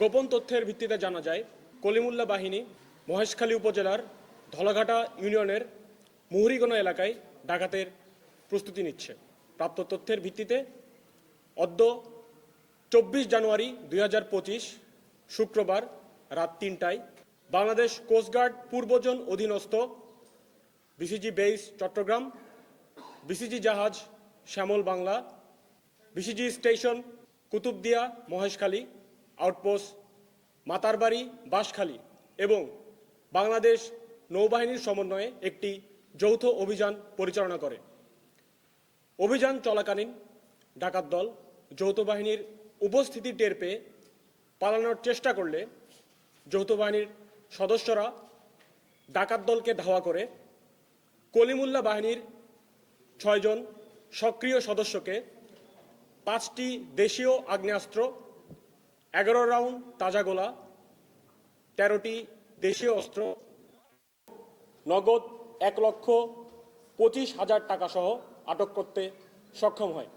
গোপন তথ্যের ভিত্তিতে জানা যায়, কলিমুল্লা বাহিনী মহেশখালী উপজেলার ধলাঘাটা ইউনিয়নের মুহুরিগোনা এলাকায় ডাকাতের প্রস্তুতি নিচ্ছে। প্রাপ্ত তথ্যের ভিত্তিতে অদ্য চব্বিশ জানুয়ারি দুই হাজার পঁচিশ শুক্রবার রাত তিনটায় বাংলাদেশ কোস্টগার্ড পূর্বজন অধীনস্থ বিসিজি বেইস চট্টগ্রাম, বিসিজি জাহাজ Shyamal Bangla, BCG station Kutubdia Maheshkhali outpost, Matarbari, Banshkhali এবং বাংলাদেশ নৌবাহিনীর সমন্বয়ে একটি যৌথ অভিযান পরিচালনা করে। অভিযান চলাকালীন ডাকাত দল যৌথ বাহিনীর উপস্থিতি টের পেয়ে পালানোর চেষ্টা করলে যৌথ বাহিনীর সদস্যরা ডাকাত দলকে ধাওয়া করে কলিমুল্লা বাহিনীর ছয়জন সক্রিয় সদস্যকে পাঁচটি দেশীয় আগ্নেয়াস্ত্র এগারো রাউন্ড তাজা গোলা, তেরোটি দেশীয় অস্ত্র, নগদ এক লক্ষ পঁচিশ হাজার টাকা সহ আটক করতে সক্ষম হয়।